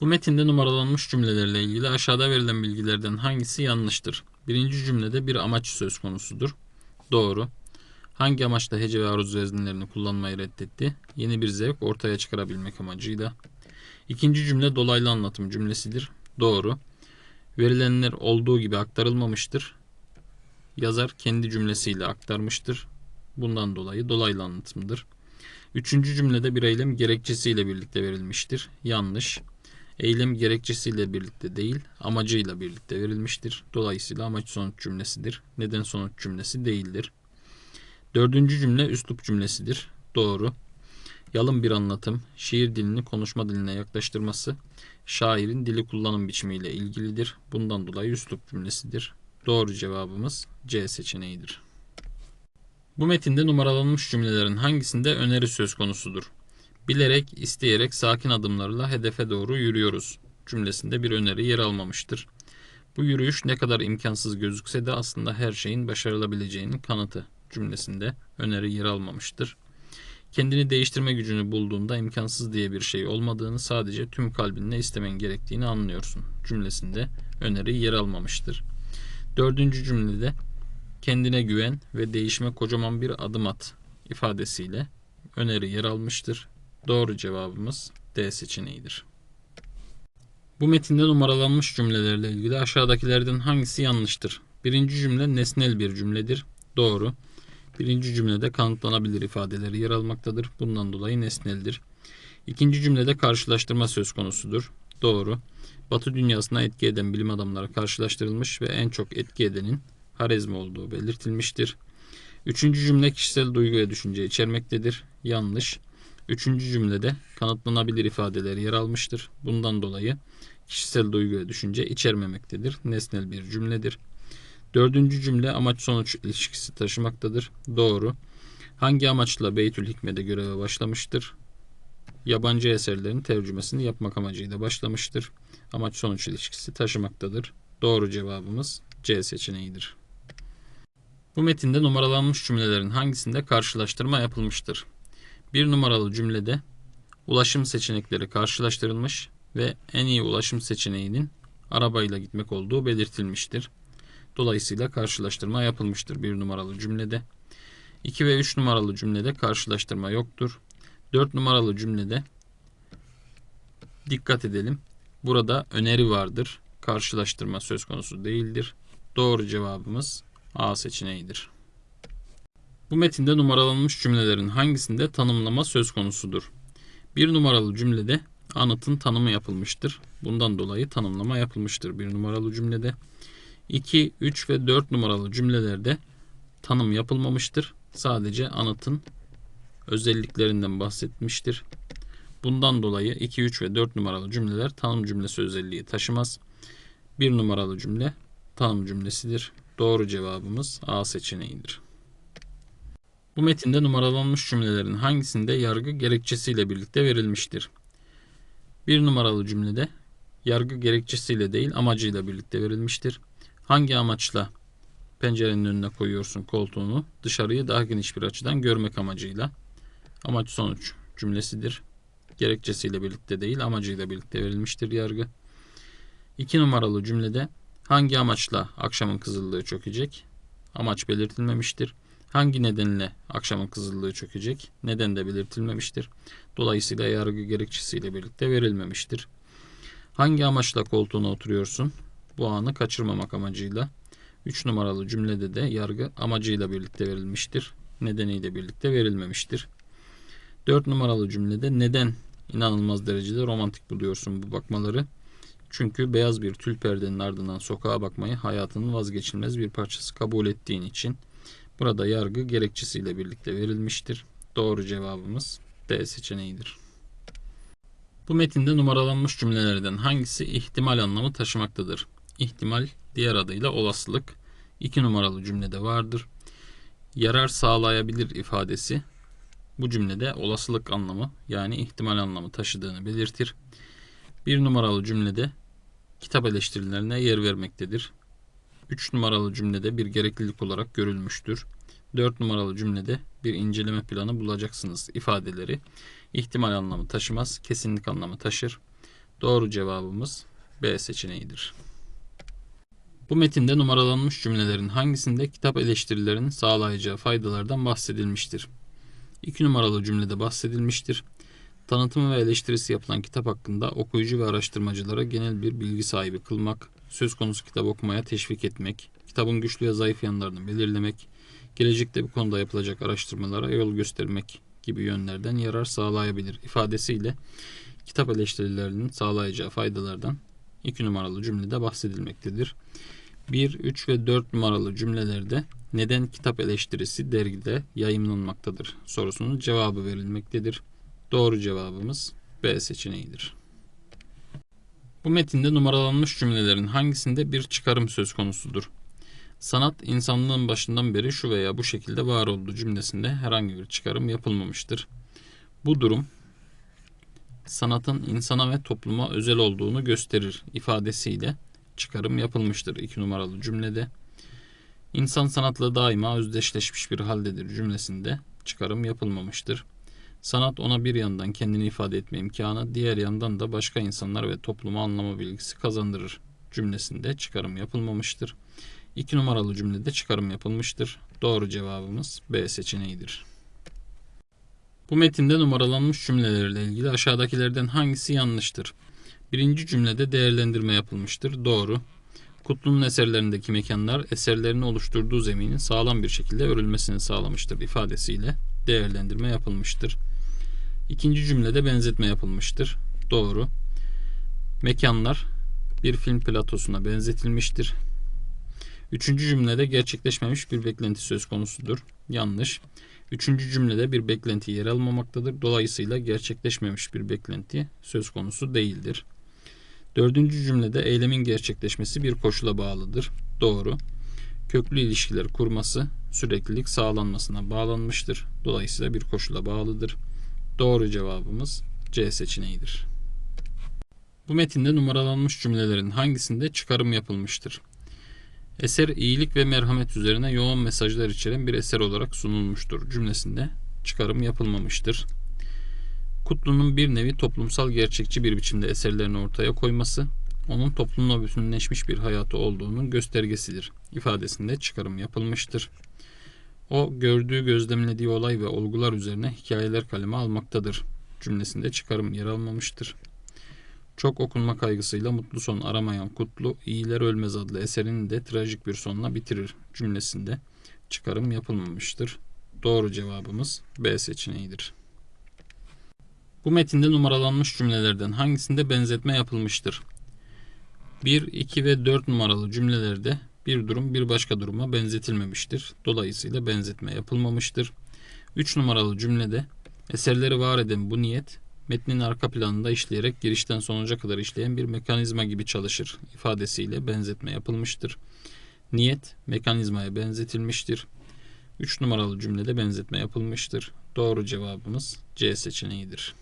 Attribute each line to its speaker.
Speaker 1: Bu metinde numaralanmış cümlelerle ilgili aşağıda verilen bilgilerden hangisi yanlıştır? Birinci cümlede bir amaç söz konusudur. Doğru. Hangi amaçla hece ve aruz veznelerini kullanmayı reddetti? Yeni bir zevk ortaya çıkarabilmek amacıyla. İkinci cümle dolaylı anlatım cümlesidir. Doğru. Verilenler olduğu gibi aktarılmamıştır. Yazar kendi cümlesiyle aktarmıştır. Bundan dolayı dolaylı anlatımdır. Üçüncü cümlede bir eylem gerekçesiyle birlikte verilmiştir. Yanlış. Eylem gerekçesiyle birlikte değil, amacıyla birlikte verilmiştir. Dolayısıyla amaç sonuç cümlesidir. Neden sonuç cümlesi değildir. Dördüncü cümle üslup cümlesidir. Doğru. Yalın bir anlatım, şiir dilini konuşma diline yaklaştırması, şairin dili kullanım biçimiyle ilgilidir. Bundan dolayı üslup cümlesidir. Doğru cevabımız C seçeneğidir. Bu metinde numaralanmış cümlelerin hangisinde öneri söz konusudur? Bilerek, isteyerek sakin adımlarla hedefe doğru yürüyoruz cümlesinde bir öneri yer almamıştır. Bu yürüyüş ne kadar imkansız gözükse de aslında her şeyin başarılabileceğinin kanıtı cümlesinde öneri yer almamıştır. Kendini değiştirme gücünü bulduğunda imkansız diye bir şey olmadığını sadece tüm kalbinle istemen gerektiğini anlıyorsun cümlesinde öneri yer almamıştır. Dördüncü cümlede kendine güven ve değişime kocaman bir adım at ifadesiyle öneri yer almıştır. Doğru cevabımız D seçeneğidir. Bu metinde numaralanmış cümlelerle ilgili aşağıdakilerden hangisi yanlıştır? Birinci cümle nesnel bir cümledir. Doğru. Birinci cümlede kanıtlanabilir ifadeleri yer almaktadır. Bundan dolayı nesneldir. İkinci cümlede karşılaştırma söz konusudur. Doğru. Batı dünyasına etki eden bilim adamları karşılaştırılmış ve en çok etki edenin Harezmi olduğu belirtilmiştir. Üçüncü cümle kişisel duygu ve düşünce içermektedir. Yanlış. Üçüncü cümlede kanıtlanabilir ifadeler yer almıştır. Bundan dolayı kişisel duygu ve düşünce içermemektedir. Nesnel bir cümledir. Dördüncü cümle amaç sonuç ilişkisi taşımaktadır. Doğru. Hangi amaçla Beytül Hikmet'e göreve başlamıştır? Yabancı eserlerin tercümesini yapmak amacıyla başlamıştır. Amaç sonuç ilişkisi taşımaktadır. Doğru cevabımız C seçeneğidir. Bu metinde numaralanmış cümlelerin hangisinde karşılaştırma yapılmıştır? Bir numaralı cümlede ulaşım seçenekleri karşılaştırılmış ve en iyi ulaşım seçeneğinin arabayla gitmek olduğu belirtilmiştir. Dolayısıyla karşılaştırma yapılmıştır bir numaralı cümlede. 2 ve 3 numaralı cümlede karşılaştırma yoktur. 4 numaralı cümlede dikkat edelim. Burada öneri vardır. Karşılaştırma söz konusu değildir. Doğru cevabımız A seçeneğidir. Bu metinde numaralanmış cümlelerin hangisinde tanımlama söz konusudur? Bir numaralı cümlede anıtın tanımı yapılmıştır. Bundan dolayı tanımlama yapılmıştır bir numaralı cümlede. 2, 3 ve 4 numaralı cümlelerde tanım yapılmamıştır. Sadece anıtın özelliklerinden bahsetmiştir. Bundan dolayı 2, 3 ve 4 numaralı cümleler tanım cümlesi özelliği taşımaz. 1 numaralı cümle tanım cümlesidir. Doğru cevabımız A seçeneğidir. Bu metinde numaralanmış cümlelerin hangisinde yargı gerekçesiyle birlikte verilmiştir? Bir numaralı cümlede yargı gerekçesiyle değil amacıyla birlikte verilmiştir. Hangi amaçla pencerenin önüne koyuyorsun koltuğunu? Dışarıyı daha geniş bir açıdan görmek amacıyla. Amaç sonuç cümlesidir. Gerekçesiyle birlikte değil amacıyla birlikte verilmiştir yargı. İki numaralı cümlede hangi amaçla akşamın kızıllığı çökecek? Amaç belirtilmemiştir. Hangi nedenle akşamın kızıllığı çökecek? Neden de belirtilmemiştir. Dolayısıyla yargı gerekçesiyle birlikte verilmemiştir. Hangi amaçla koltuğuna oturuyorsun? Bu anı kaçırmamak amacıyla. 3 numaralı cümlede de yargı amacıyla birlikte verilmiştir. Nedeniyle birlikte verilmemiştir. 4 numaralı cümlede neden inanılmaz derecede romantik buluyorsun bu bakmaları? Çünkü beyaz bir tül perdenin ardından sokağa bakmayı hayatının vazgeçilmez bir parçası kabul ettiğin için burada yargı gerekçesiyle birlikte verilmiştir. Doğru cevabımız D seçeneğidir. Bu metinde numaralanmış cümlelerden hangisi ihtimal anlamı taşımaktadır? İhtimal diğer adıyla olasılık. 2 numaralı cümlede vardır. Yarar sağlayabilir ifadesi bu cümlede olasılık anlamı yani ihtimal anlamı taşıdığını belirtir. Bir numaralı cümlede kitap eleştirilerine yer vermektedir. 3 numaralı cümlede bir gereklilik olarak görülmüştür. 4 numaralı cümlede bir inceleme planı bulacaksınız ifadeleri ihtimal anlamı taşımaz, kesinlik anlamı taşır. Doğru cevabımız B seçeneğidir. Bu metinde numaralanmış cümlelerin hangisinde kitap eleştirilerinin sağlayacağı faydalardan bahsedilmiştir? 2 numaralı cümlede bahsedilmiştir. Tanıtımı ve eleştirisi yapılan kitap hakkında okuyucu ve araştırmacılara genel bir bilgi sahibi kılmak, söz konusu kitap okumaya teşvik etmek, kitabın güçlü ve zayıf yanlarını belirlemek, gelecekte bu konuda yapılacak araştırmalara yol göstermek gibi yönlerden yarar sağlayabilir ifadesiyle kitap eleştirilerinin sağlayacağı faydalardan 2 numaralı cümlede bahsedilmektedir. 1, 3 ve 4 numaralı cümlelerde neden kitap eleştirisi dergide yayımlanmaktadır sorusunun cevabı verilmektedir. Doğru cevabımız B seçeneğidir. Bu metinde numaralanmış cümlelerin hangisinde bir çıkarım söz konusudur? Sanat insanlığın başından beri şu veya bu şekilde var olduğu cümlesinde herhangi bir çıkarım yapılmamıştır. Bu durum sanatın insana ve topluma özel olduğunu gösterir ifadesiyle çıkarım yapılmıştır 2 numaralı cümlede. İnsan sanatla daima özdeşleşmiş bir haldedir cümlesinde çıkarım yapılmamıştır. Sanat ona bir yandan kendini ifade etme imkanı, diğer yandan da başka insanlar ve topluma anlama bilgisi kazandırır cümlesinde çıkarım yapılmamıştır. 2 numaralı cümlede çıkarım yapılmıştır. Doğru cevabımız B seçeneğidir. Bu metinde numaralanmış cümlelerle ilgili aşağıdakilerden hangisi yanlıştır? Birinci cümlede değerlendirme yapılmıştır. Doğru. Kutlu'nun eserlerindeki mekanlar eserlerini oluşturduğu zeminin sağlam bir şekilde örülmesini sağlamıştır ifadesiyle değerlendirme yapılmıştır. İkinci cümlede benzetme yapılmıştır. Doğru. Mekanlar bir film platosuna benzetilmiştir. Üçüncü cümlede gerçekleşmemiş bir beklenti söz konusudur. Yanlış. Üçüncü cümlede bir beklenti yer almamaktadır. Dolayısıyla gerçekleşmemiş bir beklenti söz konusu değildir. Dördüncü cümlede eylemin gerçekleşmesi bir koşula bağlıdır. Doğru. Köklü ilişkiler kurması süreklilik sağlanmasına bağlanmıştır. Dolayısıyla bir koşula bağlıdır. Doğru cevabımız C seçeneğidir. Bu metinde numaralanmış cümlelerin hangisinde çıkarım yapılmıştır? Eser iyilik ve merhamet üzerine yoğun mesajlar içeren bir eser olarak sunulmuştur cümlesinde çıkarım yapılmamıştır. Kutlu'nun bir nevi toplumsal gerçekçi bir biçimde eserlerini ortaya koyması, onun toplumla bütünleşmiş bir hayatı olduğunun göstergesidir ifadesinde çıkarım yapılmıştır. O gördüğü, gözlemlediği olay ve olgular üzerine hikayeler kaleme almaktadır cümlesinde çıkarım yer almamıştır. Çok okunma kaygısıyla mutlu son aramayan Kutlu, İyiler Ölmez adlı eserini de trajik bir sonla bitirir cümlesinde çıkarım yapılmamıştır. Doğru cevabımız B seçeneğidir. Bu metinde numaralanmış cümlelerden hangisinde benzetme yapılmıştır? 1, 2 ve 4 numaralı cümlelerde bir durum bir başka duruma benzetilmemiştir. Dolayısıyla benzetme yapılmamıştır. 3 numaralı cümlede eserleri var eden bu niyet metnin arka planında işleyerek girişten sonuca kadar işleyen bir mekanizma gibi çalışır ifadesiyle benzetme yapılmıştır. Niyet mekanizmaya benzetilmiştir. 3 numaralı cümlede benzetme yapılmıştır. Doğru cevabımız C seçeneğidir.